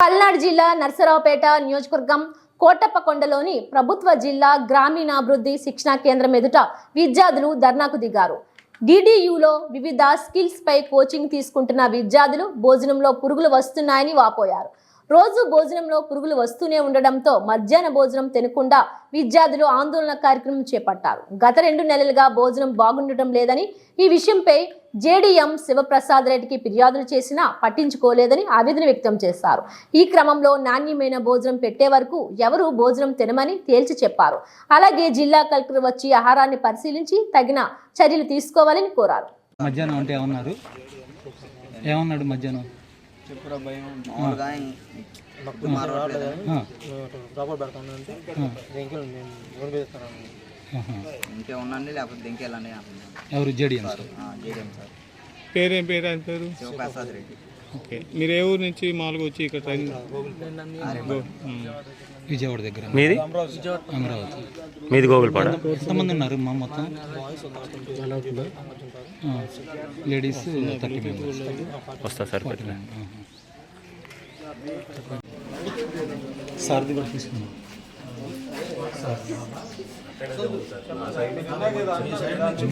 పల్నాడు జిల్లా నర్సరావుపేట నియోజకవర్గం కోటప్పకొండలోని ప్రభుత్వ జిల్లా గ్రామీణాభివృద్ధి శిక్షణా కేంద్రం ఎదుట విద్యార్థులు ధర్నాకు దిగారు. డిడియులో వివిధ స్కిల్స్ పై కోచింగ్ తీసుకుంటున్న విద్యార్థులు భోజనంలో పురుగులు వస్తున్నాయని వాపోయారు. రోజు భోజనంలో పురుగులు వస్తూనే ఉండడంతో మధ్యాహ్న భోజనం తినకుండా విద్యార్థులు ఆందోళన కార్యక్రమం చేపట్టారు. గత రెండు నెలలుగా భోజనం బాగుండటం లేదని ఈ విషయంపై జేడీఎం శివప్రసాద్ రెడ్డికి ఫిర్యాదులు చేసినా పట్టించుకోలేదని ఆవేదన వ్యక్తం చేశారు. ఈ క్రమంలో నాణ్యమైన భోజనం పెట్టే వరకు ఎవరు భోజనం తినమని తేల్చి చెప్పారు. అలాగే జిల్లా కలెక్టర్ వచ్చి ఆహారాన్ని పరిశీలించి తగిన చర్యలు తీసుకోవాలని కోరారు. మధ్యాహ్నం అంటే ఏమన్నారు? ఏమన్నాడు మధ్యాహ్నం? చెప్పురా భయం. మామూలుగా పెడతానంటే దేనికి మేము లోన్ వేస్తాను ఆహా. ఇంకే ఉండండి లేకపోతే అంటున్నాను ఎవరు జేడిఎం సార్? JDM sir. పేరేం పేరు? ఆయన పేరు? శివప్రసాద్ రెడ్డి. ఓకే. మీరు ఏ ఊరు నుంచి మామూలుగా వచ్చి ఇక్కడ ట్రైనింగ్ విజయవాడ దగ్గర. మీది? అమరావతి. మీది గోగులపాడ. ఎంతమంది ఉన్నారు మా మొత్తం? Ladies thirty members. వస్తా సార్ సార్ది కూడా తీసుకున్నాం